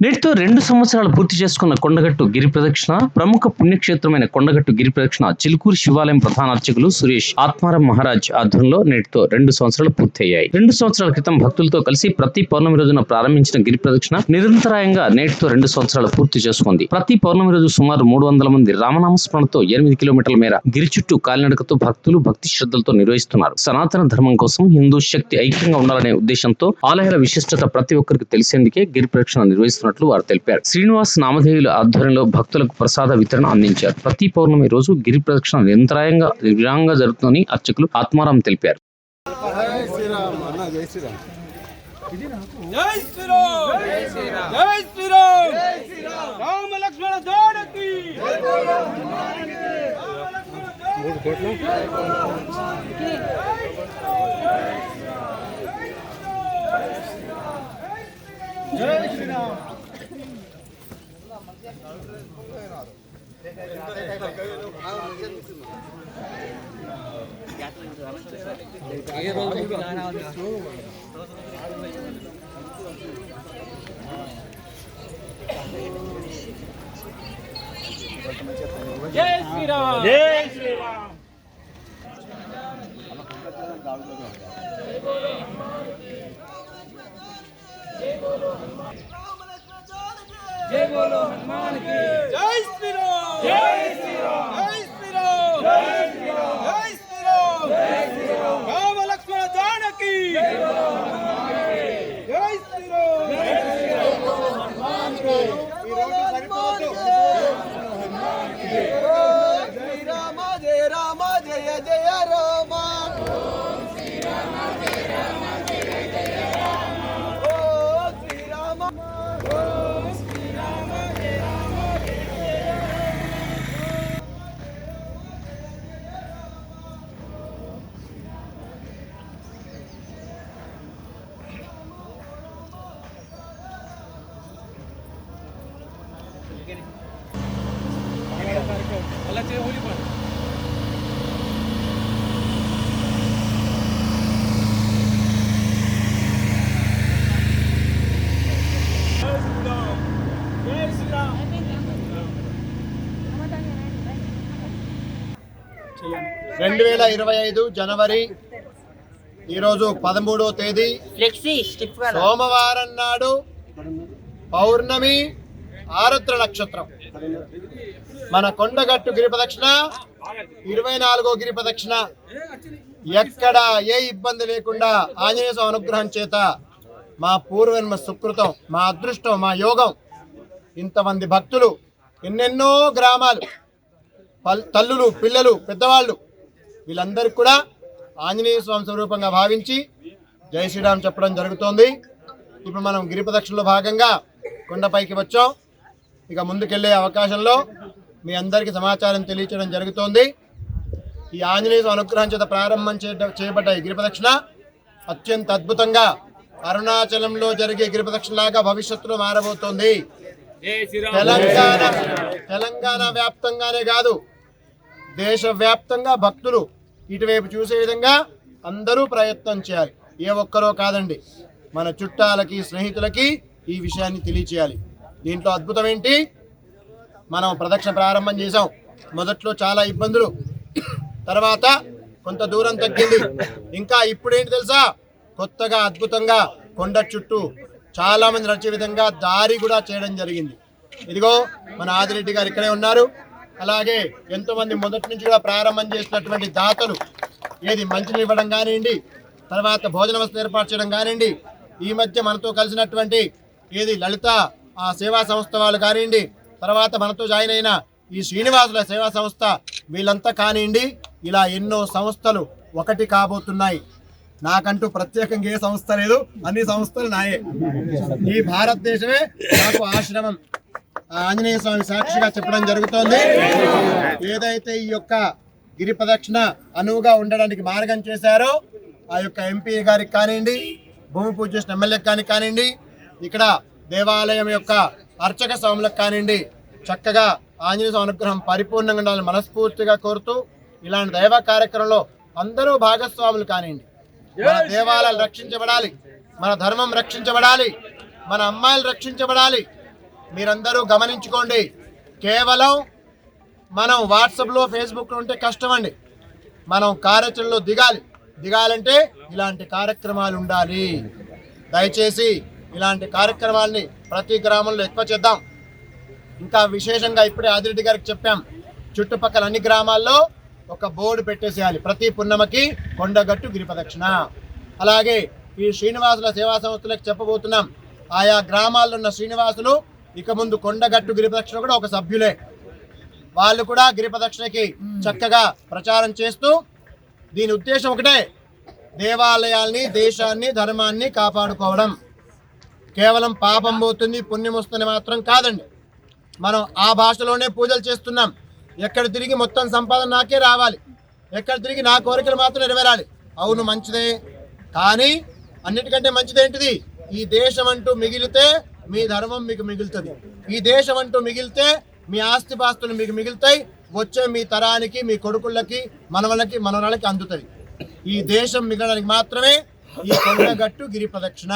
నేటితో రెండు సంవత్సరాలు పూర్తి చేసుకున్న కొండగట్టు గిరి ప్రదక్షిణ ప్రముఖ పుణ్యక్షేత్రమైన కొండగట్టు గిరి ప్రదక్షిణ చిలుకూరు శివాలయం ప్రధాన అర్చకులు సురేష్ ఆత్మారం మహారాజ్ ఆధ్వర్యంలో నేటితో రెండు సంవత్సరాలు పూర్తయ్యాయి. రెండు సంవత్సరాల క్రితం భక్తులతో కలిసి ప్రతి పౌర్ణమి రోజున ప్రారంభించిన గిరి ప్రదక్షిణ నిరంతరాయంగా నేటితో రెండు సంవత్సరాలు పూర్తి చేసుకుంది. ప్రతి పౌర్ణమి రోజు సుమారు మూడు వందల మంది రామనామ స్మరణతో ఎనిమిది కిలోమీటర్ల మేర గిరి చుట్టూ కాలినడకతో భక్తులు భక్తి శ్రద్ధలతో నిర్వహిస్తున్నారు. సనాతన ధర్మం కోసం హిందూ శక్తి ఐక్యంగా ఉండాలనే ఉద్దేశంతో ఆలయాల విశిష్టత ప్రతి ఒక్కరికి తెలిసేందుకే గిరి ప్రదక్షిణ చేస్తున్నట్లు వారు తెలిపారు. శ్రీనివాస్ నామధేయుల ఆధ్వర్యంలో భక్తులకు ప్రసాద వితరణ అందించారు. ప్రతి పౌర్ణమి రోజు గిరి ప్రదక్షిణ నిరంతరాయంగా విరాంగా జరుగుతుందని అర్చకులు ఆత్మారాం తెలిపారు. జై శ్రీరామ్. జై శ్రీరామ్. జై శ్రీరామ్ జై జై శ్రీరామ్. జై శ్రీరామ్. రామ లక్ష్మణ జానకి మూడు కోట్ల జై శ్రీరామ్ జై శ్రీరామ్ జై బోలో హనుమాన్కి జై శ్రీరామ్ రెండు వేల ఇరవై ఐదు జనవరి ఈరోజు పదమూడవ తేదీ సోమవారం నాడు పౌర్ణమి ఆరుద్ర నక్షత్రం. మన కొండగట్టు గిరి ప్రదక్షిణ ఇరవై నాలుగో గిరి ప్రదక్షిణ. ఎక్కడ ఏ ఇబ్బంది లేకుండా ఆంజనేయ స్వామి అనుగ్రహం చేత మా పూర్వజన్మ సుకృతం మా అదృష్టం మా యోగం. ఇంతమంది భక్తులు ఎన్నెన్నో గ్రామాలు పల్- తల్లులు పిల్లలు పెద్దవాళ్ళు వీళ్ళందరికీ కూడా ఆంజనేయ స్వామి స్వరూపంగా భావించి జై శ్రీరామ్ చెప్పడం జరుగుతోంది. ఇప్పుడు మనం గిరి ప్రదక్షిణలో భాగంగా కొండపైకి వచ్చాం. ఇక ముందుకెళ్ళే అవకాశంలో మీ అందరికీ సమాచారం తెలియచేయడం జరుగుతోంది. ఈ ఆంజనేయ అనుగ్రహం చేత ప్రారంభం చేయబడ్డ ఈ గిరి ప్రదక్షిణ అత్యంత అద్భుతంగా అరుణాచలంలో జరిగే గిరి ప్రదక్షిణ లాగా భవిష్యత్తులో మారబోతోంది తెలంగాణ తెలంగాణ వ్యాప్తంగానే కాదు దేశవ్యాప్తంగా భక్తులు ఇటువైపు చూసే విధంగా అందరూ ప్రయత్నం చేయాలి. ఏ ఒక్కరో కాదండి మన చుట్టాలకి స్నేహితులకి ఈ విషయాన్ని తెలియచేయాలి. దీంట్లో అద్భుతం ఏంటి మనం ప్రదక్షిణ ప్రారంభం చేసాం మొదట్లో చాలా ఇబ్బందులు. తర్వాత కొంత దూరం తగ్గింది. ఇంకా ఇప్పుడేంటి తెలుసా? కొత్తగా అద్భుతంగా కొండ చుట్టూ చాలా మంది నడిచే విధంగా దారి కూడా చేయడం జరిగింది. ఇదిగో మన ఆదిరెడ్డి గారు ఇక్కడే ఉన్నారు. అలాగే ఎంతో మంది మొదటి నుంచి కూడా ప్రారంభం చేసినటువంటి దాతలు ఏది మంచిని ఇవ్వడం కానివ్వండి తర్వాత భోజన వసతి ఏర్పాటు చేయడం కానివ్వండి ఈ మధ్య మనతో కలిసినటువంటి ఏది లలిత ఆ సేవా సంస్థ వాళ్ళు కానివ్వండి తర్వాత మనతో జాయిన్ అయిన ఈ శ్రీనివాసుల సేవా సంస్థ వీళ్ళంతా కానివ్వండి ఇలా ఎన్నో సంస్థలు ఒకటి కాబోతున్నాయి. నాకంటూ ప్రత్యేకంగా ఏ సంస్థ లేదు అన్ని సంస్థలు నాయే. ఈ భారతదేశమే నాకు ఆశ్రమం. ఆంజనేయ స్వామి సాక్షిగా చెప్పడం జరుగుతోంది. ఏదైతే ఈ యొక్క గిరి ప్రదక్షిణ అనువుగా ఉండడానికి మార్గం చేశారో ఆ యొక్క ఎంపీ గారికి కానివ్వండి భూమి పూజ చేసిన ఎమ్మెల్యే కానీ కానివ్వండి ఇక్కడ దేవాలయం యొక్క అర్చక స్వాములకు కానివ్వండి చక్కగా ఆంజనేయ స్వామి అనుగ్రహం పరిపూర్ణంగా ఉండాలని మనస్ఫూర్తిగా కోరుతూ ఇలాంటి దైవ కార్యక్రమంలో అందరూ భాగస్వాములు కానివ్వండి. మన దేవాలయాలు రక్షించబడాలి మన ధర్మం రక్షించబడాలి మన అమ్మాయిలు రక్షించబడాలి. మీరందరూ గమనించుకోండి కేవలం మనం వాట్సాప్లో ఫేస్బుక్లో ఉంటే కష్టం అండి మనం కార్యాచరణలో దిగాలి. దిగాలంటే ఇలాంటి కార్యక్రమాలు ఉండాలి. దయచేసి ఇలాంటి కార్యక్రమాల్ని ప్రతి గ్రామంలో ఎక్కువ చేద్దాం. ఇంకా విశేషంగా ఇప్పుడే ఆదిరెడ్డి గారికి చెప్పాం. చుట్టుపక్కల అన్ని గ్రామాల్లో ఒక బోర్డు పెట్టేసేయాలి. ప్రతి పున్నమకి కొండగట్టు గిరిపదక్షిణ. అలాగే ఈ శ్రీనివాసుల సేవా సంస్థలకు చెప్పబోతున్నాం. ఆయా గ్రామాల్లో ఉన్న శ్రీనివాసులు ఇక ముందు కొండగట్టు గిరిపదక్షిణ కూడా ఒక సభ్యులే. వాళ్ళు కూడా గిరిపదక్షిణకి చక్కగా ప్రచారం చేస్తూ దీని ఉద్దేశం ఒకటే దేవాలయాల్ని దేశాన్ని ధర్మాన్ని కాపాడుకోవడం. కేవలం పాపం పోతుంది పుణ్యం వస్తుంది మాత్రం కాదండి. మనం ఆ భాషలోనే పూజలు చేస్తున్నాం. ఎక్కడ తిరిగి మొత్తం సంపాదన నాకే రావాలి. ఎక్కడ తిరిగి నా కోరికలు మాత్రం నెరవేరాలి. అవును మంచిదే. కానీ అన్నిటికంటే మంచిదేంటిది? ఈ దేశం అంటూ మిగిలితే మీ ధర్మం మీకు మిగులుతుంది. ఈ దేశం అంటూ మిగిలితే మీ ఆస్తిపాస్తులు మీకు మిగులుతాయి. వచ్చే మీ తరానికి మీ కొడుకులకి మనవలకి మనవరాలకి అందుతుంది ఈ దేశం మిగలడానికి మాత్రమే ఈ కొండగట్టు గిరి ప్రదక్షిణ.